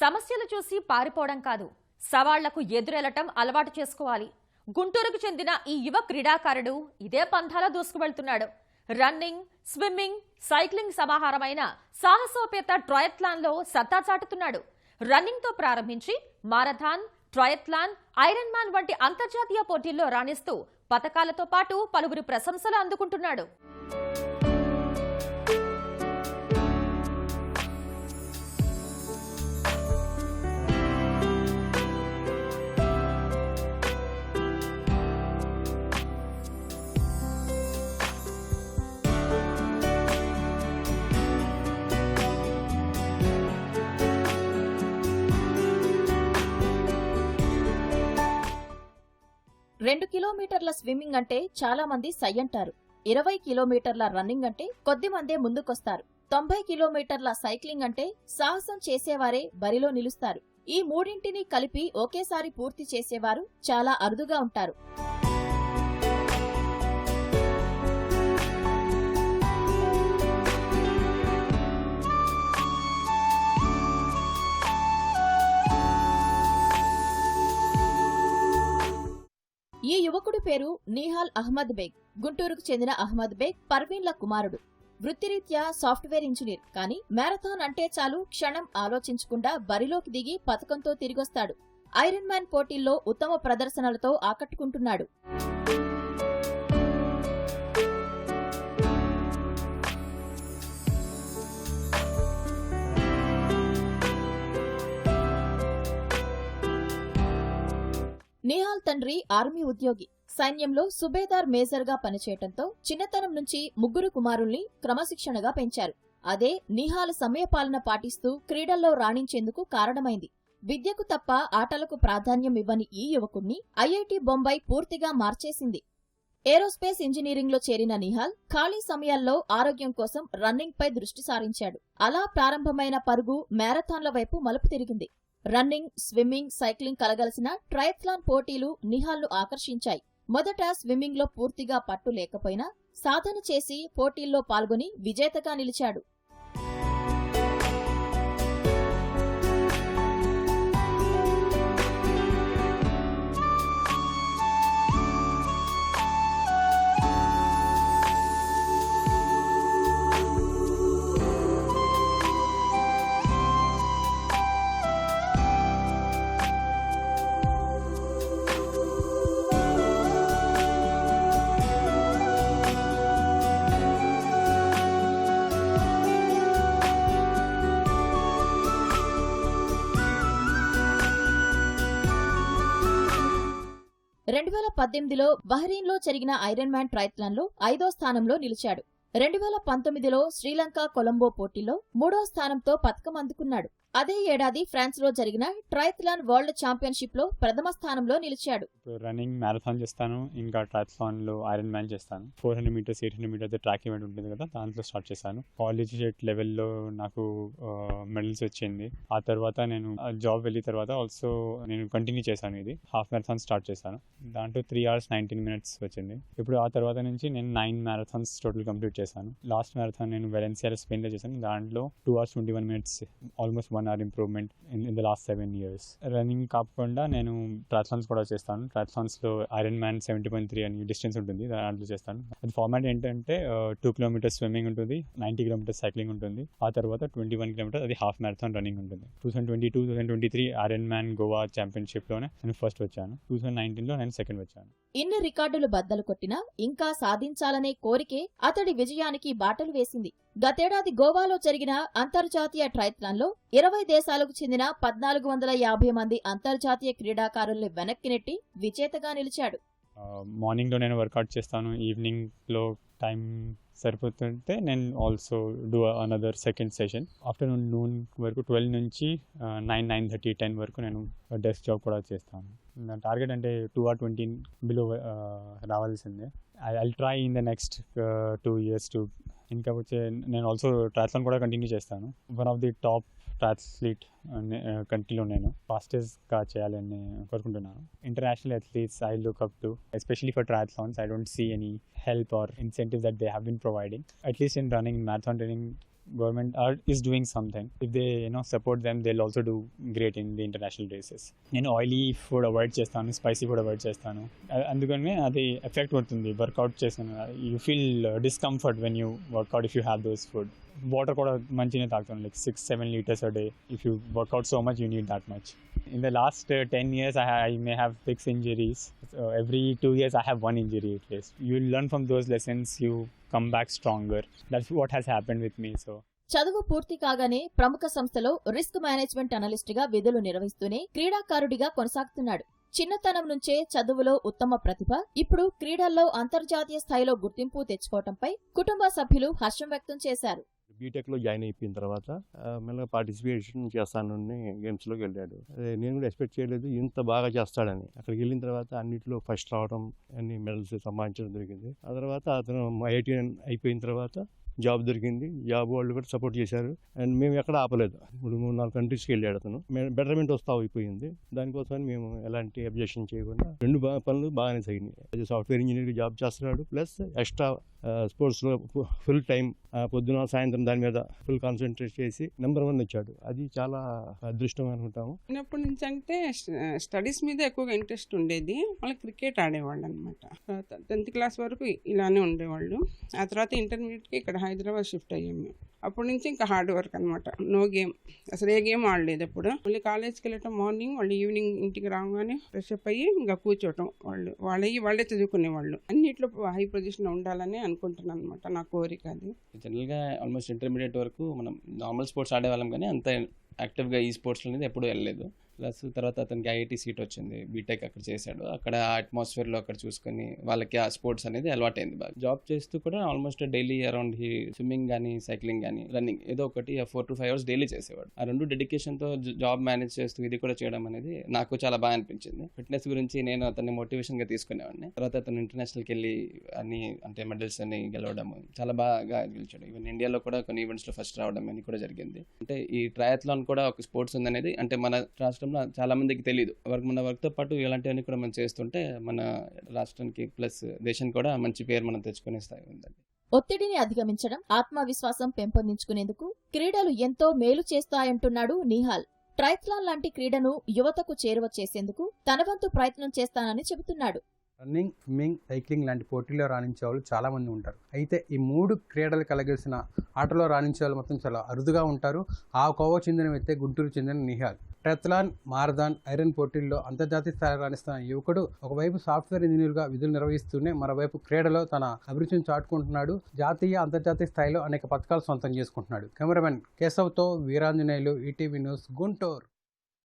సమస్యలు చూసి పారిపోవడం కాదు. సవాళ్ళకు ఎదురెళ్ళటం అలవాటు చేసుకోవాలి. గుంటూరుకు చెందిన ఈ యువ క్రీడాకారుడు ఇదే పంథాలో దూసుకువెళ్తున్నాడు. రన్నింగ్ స్విమ్మింగ్ సైక్లింగ్ సమాహారమైన సాహసోపేత ట్రయత్లాన్లో సత్తా చాటుతున్నాడు. రన్నింగ్తో ప్రారంభించి మారథాన్ ట్రయత్లాన్ ఐరన్ మ్యాన్ వంటి అంతర్జాతీయ పోటీల్లో రాణిస్తూ పథకాలతో పాటు పలువురి ప్రశంసలు అందుకుంటున్నాడు. రెండు కిలోమీటర్ల స్విమ్మింగ్ అంటే చాలా మంది సై అంటారు ఇరవై కిలోమీటర్ల రన్నింగ్ అంటే కొద్ది మందే ముందుకొస్తారు. తొంభై కిలోమీటర్ల సైక్లింగ్ అంటే సాహసం చేసేవారే బరిలో నిలుస్తారు. ఈ మూడింటిని కలిపి ఒకేసారి పూర్తి చేసేవారు చాలా అరుదుగా ఉంటారు. ఈ యువకుడి పేరు నీహాల్ అహ్మద్ బేగ్. గుంటూరుకు చెందిన అహ్మద్ బేగ్ పర్వీన్ల కుమారుడు. వృత్తిరీత్యా సాఫ్ట్వేర్ ఇంజనీర్. కానీ మ్యారథాన్ అంటే చాలు క్షణం ఆలోచించకుండా బరిలోకి దిగి పథకంతో తిరిగొస్తాడు. ఐరన్ మ్యాన్ పోటీల్లో ఉత్తమ ప్రదర్శనలతో ఆకట్టుకుంటున్నాడు. నిహాల్ తండ్రి ఆర్మీ ఉద్యోగి. సైన్యంలో సుబేదార్ మేజర్గా పనిచేయటంతో చిన్నతనం నుంచి ముగ్గురు కుమారుల్ని క్రమశిక్షణగా పెంచారు. అదే నిహాల్ సమయపాలన పాటిస్తూ క్రీడల్లో రాణించేందుకు కారణమైంది. విద్యకు తప్ప ఆటలకు ప్రాధాన్యం ఇవ్వని ఈ యువకుణ్ణి ఐఐటి బొంబాయి పూర్తిగా మార్చేసింది. ఏరోస్పేస్ ఇంజనీరింగ్లో చేరిన నిహాల్ ఖాళీ సమయాల్లో ఆరోగ్యం కోసం రన్నింగ్పై దృష్టి సారించాడు. అలా ప్రారంభమైన పరుగు మ్యారథాన్ల వైపు మలుపు తిరిగింది. రన్నింగ్ స్విమ్మింగ్ సైక్లింగ్ కలగలిసిన ట్రయథ్లాన్ పోటీలు నిహాల్ను ఆకర్షించాయి. మొదట స్విమ్మింగ్లో పూర్తిగా పట్టు లేకపోయినా సాధన చేసి పోటీల్లో పాల్గొని విజేతగా నిలిచాడు. రెండు వేల పద్దెనిమిదిలో బహ్రెయిన్లో జరిగిన ఐరన్ మ్యాన్ ట్రయథ్లాన్లో ఐదో స్థానంలో నిలిచాడు. రెండు వేల పంతొమ్మిదిలో శ్రీలంక కొలంబో పోటీలో మూడో స్థానంతో పతకం అందుకున్నాడు. అదే ఏడాది ఫ్రాన్స్లో జరిగిన ట్రైథ్లాన్ వరల్డ్ ఛాంపియన్షిప్లో ప్రథమ స్థానంలో నిలిచాడు. రన్నింగ్ మ్యారథాన్ చేస్తాను ఇంకా ట్రైథ్లాన్లో ఐరన్ మ్యాన్ చేస్తాను four hundred metres eight hundred metres track event ఉంటుంది కదా దాంట్లో స్టార్ట్ చేశాను కాలేజ్ లెవెల్లో నాకు మెడల్స్ వచ్చింది. ఆ తర్వాత నేను జాబ్ వెళ్ళిన తర్వాత ఆల్సో నేను కంటిన్యూ చేశాను ఇది. హాఫ్ మ్యారథాన్ స్టార్ట్ చేశాను దాంట్లో త్రీ అవర్స్ నైన్టీన్ మినిట్స్ వచ్చింది. ఇప్పుడు ఆ తర్వాత నుంచి నేను నైన్ మ్యారథాన్స్ టోటల్ కంప్లీట్ చేశాను లాస్ట్ మ్యారథాన్ నేను వెలెన్సియాలో స్పెయిన్లో చేశాను. దాంట్లో two hours twenty one minutes almost one hour improvement in in the last seven years running కాకుండా నేను ట్రాథ్లాన్స్ కూడా చేస్తాను. ట్రాథ్లాన్స్లో iron man seventy point three అని డిస్టెన్స్ ఉంటుంది. దాంట్లో చేస్తాను. అది ఫార్మాట్ ఏంటంటే టూ కిలోమీటర్స్ స్విమ్మింగ్ ఉంటుంది నైంటీ కిలోమీటర్స్ సైక్లింగ్ ఉంటుంది. ఆ తర్వాత ట్వంటీ వన్ కిలోమీటర్స్ అది హాఫ్ మ్యారథాన్ రన్నింగ్ ఉంటుంది. Two thousand twenty two thousand twenty three iron man Goa ఛాంపియన్షిప్లోనే నేను ఫస్ట్ వచ్చాను. టూ థౌసండ్ నైన్టీన్లో నేను సెకండ్ వచ్చాను. ఇన్ని రికార్డులు బద్దలు కొట్టినా ఇంకా సాధించాలనే కోరికే అతడి విజయానికి బాటలు వేసింది. గతేడాది గోవాలో జరిగిన అంతర్జాతీయ ట్రయత్లాన్లో ఇరవై దేశాలకు చెందిన పద్నాలుగు వందల యాభై మంది అంతర్జాతీయ క్రీడాకారుల్ని వెనక్కి నెట్టి విజేతగా నిలిచాడు. మార్నింగ్లో నేను వర్కౌట్ చేస్తాను. ఈవినింగ్లో టైం సరిపోతుంటే నేను also do another second session afternoon noon వరకు ట్వెల్వ్ నుంచి నైన్ నైన్ థర్టీ టెన్ వరకు నేను డెస్క్ జాబ్ కూడా చేస్తాను. నా టార్గెట్ అంటే టూ ఆర్ ట్వంటీ బిలో రావాల్సిందే. I I try in the next two years to ఇంకా వచ్చే నేను ఆల్సో ట్రాథ్లాన్ కూడా కంటిన్యూ చేస్తాను. One of the top triathlete కంట్రీలో నేను ఫాస్టెస్ట్గా చేయాలని కోరుకుంటున్నాను. International athletes I look up to especially for triathlons I don't see any help or incentive that they have been providing at least in running marathon running government are is doing something if they you know support them they also do great in the international races నేను oily food avoid చేస్తాను spicy food avoid చేస్తాను. అందుకని అది effect అవుతుంది workout చేసిన you feel discomfort when you workout if you have those food water కూడా మంచిగానే తాగుతాను. Like six seven litres a day if you workout so much you need that much in the last uh, 10 years I, ha- I may have six injuries. So every two years i have one injury at least. You learn from those lessons you come back stronger. That's what has చదువు పూర్తి కాగానే ప్రముఖ సంస్థలో risk management అనలిస్ట్గా విధులు నిర్వహిస్తూనే క్రీడాకారుడిగా కొనసాగుతున్నాడు. చిన్నతనం నుంచే చదువులో ఉత్తమ ప్రతిభ ఇప్పుడు క్రీడల్లో అంతర్జాతీయ స్థాయిలో గుర్తింపు తెచ్చుకోవటంపై కుటుంబ సభ్యులు హర్షం వ్యక్తం చేశారు. బీటెక్లో జాయిన్ అయిపోయిన తర్వాత మెల్లగా పార్టిసిపేషన్ చేస్తానని గేమ్స్లోకి వెళ్ళాడు. అదే నేను కూడా ఎక్స్పెక్ట్ చేయలేదు ఇంత బాగా చేస్తాడని. అక్కడికి వెళ్ళిన తర్వాత అన్నింటిలో ఫస్ట్ రావడం అన్ని మెడల్స్ సంపాదించడం జరిగింది. ఆ తర్వాత అతను ఐఐటీ అయిపోయిన తర్వాత జాబ్ దొరికింది. జాబ్ వాళ్ళు కూడా సపోర్ట్ చేశారు. అండ్ మేము ఎక్కడ ఆపలేదు. ఇప్పుడు మూడు నాలుగు కంట్రీస్కి వెళ్ళాడు అతను. బెటర్మెంట్ వస్తా అయిపోయింది దానికోసం మేము ఎలాంటి అబ్జెక్షన్ చేయకుండా రెండు పనులు బాగానే సాగినాయి అది సాఫ్ట్వేర్ ఇంజనీర్ జాబ్ చేస్తున్నాడు. ప్లస్ ఎక్స్ట్రా స్పోర్ట్స్లో ఫుల్ టైం పొద్దున సాయంత్రం దాని మీద ఫుల్ కాన్సన్ట్రేట్ చేసి నెంబర్ వన్ వచ్చాడు. అది చాలా అదృష్టం అనుకుంటాము. చిన్నప్పటి నుంచి అంటే స్టడీస్ మీద ఎక్కువగా ఇంట్రెస్ట్ ఉండేది. వాళ్ళు క్రికెట్ ఆడేవాళ్ళు అనమాట టెన్త్ క్లాస్ వరకు ఇలానే ఉండేవాళ్ళు. ఆ తర్వాత ఇంటర్మీడియట్కి ఇక్కడ హైదరాబాద్ షిఫ్ట్ అయ్యాము. మేము. అప్పటి నుంచి ఇంకా హార్డ్ వర్క్ అనమాట నో గేమ్. అసలు ఏ గేమ్ ఆడలేదు అప్పుడు మళ్ళీ కాలేజ్కి వెళ్ళటం మార్నింగ్ వాళ్ళు ఈవినింగ్ ఇంటికి రాగానే ఫ్రెష్ అప్ అయ్యి ఇంకా కూర్చోవటం. వాళ్ళు వాళ్ళయ్యి వాళ్ళే చదువుకునేవాళ్ళు. అన్నిట్లో హై పొజిషన్ ఉండాలని అనుకుంటున్నాను అనమాట నా కోరిక అది. జనరల్గా ఆల్మోస్ట్ ఇంటర్మీడియట్ వరకు మనం నార్మల్ స్పోర్ట్స్ ఆడేవాళ్ళం కానీ అంత యాక్టివ్గా ఈ స్పోర్ట్స్ అనేది ఎప్పుడూ వెళ్ళలేదు. ప్లస్ తర్వాత అతనికి ఐఐటి సీట్ వచ్చింది బీటెక్ అక్కడ చేశాడు. అక్కడ అట్మాస్ఫియర్లో అక్కడ చూసుకొని వాళ్ళకి ఆ స్పోర్ట్స్ అనేది అలవాటైంది బాగా. జాబ్ చేస్తూ కూడా almost daily around he swimming కానీ సైక్లింగ్ కానీ రన్నింగ్ ఏదో ఒకటి four to five hours daily చేసేవాడు. ఆ రెండు డెడికేషన్తో జాబ్ మేనేజ్ చేస్తూ ఇది కూడా చేయడం అనేది నాకు చాలా బాగా అనిపించింది. ఫిట్నెస్ గురించి నేను అతన్ని మోటివేషన్గా తీసుకునేవాడిని. తర్వాత అతను ఇంటర్నేషనల్కి వెళ్ళి అన్ని అంటే మెడల్స్ అన్ని గెలవడం చాలా బాగా గెలిచాడు. ఈవెన్ ఇండియాలో కూడా కొన్ని ఈవెంట్స్లో ఫస్ట్ రావడం అని కూడా జరిగింది. అంటే ఈ ట్రయాథ్లాన్ కూడా ఒక స్పోర్ట్స్ ఉందనేది అంటే మన రాష్ట్ర రాష్ట్రంలో చాలా మందికి తెలియదు వర్క్ మన వర్క్తో పాటు ఇలాంటివన్నీ కూడా మనం చేస్తుంటే మన రాష్ట్రానికి ప్లస్ దేశానికి కూడా మంచి పేరు మనం తెచ్చుకునే స్థాయి ఉందండి. ఒత్తిడిని అధిగమించడం ఆత్మవిశ్వాసం పెంపొందించుకునేందుకు క్రీడలు ఎంతో మేలు చేస్తాయంటున్నాడు నిహాల్. ట్రైథ్లాన్ లాంటి క్రీడను యువతకు చేరువ చేసేందుకు తన వంతు ప్రయత్నం చేస్తానని చెబుతున్నాడు. రన్నింగ్ స్విమ్మింగ్ సైక్లింగ్ లాంటి పోటీల్లో రాణించే వాళ్ళు చాలామంది ఉంటారు. అయితే ఈ మూడు క్రీడలు కలగలిసిన ఆటలో రాణించే వాళ్ళు మొత్తం చాలా అరుదుగా ఉంటారు. ఆ కోవ చెందిన వ్యక్తే గుంటూరు చెందిన నిహాల్. టెత్లాన్ మార్దాన్ ఐరన్ పోటీల్లో అంతర్జాతీయ స్థాయిలో రాణిస్తున్న యువకుడు ఒకవైపు సాఫ్ట్వేర్ ఇంజనీర్గా విధులు నిర్వహిస్తూనే మరోవైపు క్రీడలో తన అభిరుచిని చాటుకుంటున్నాడు. జాతీయ అంతర్జాతీయ స్థాయిలో అనేక పథకాలు సొంతం చేసుకుంటున్నాడు. కెమెరామెన్ కేశవ్తో వీరాంజనేయులు ఈటీవీ న్యూస్ గుంటూరు.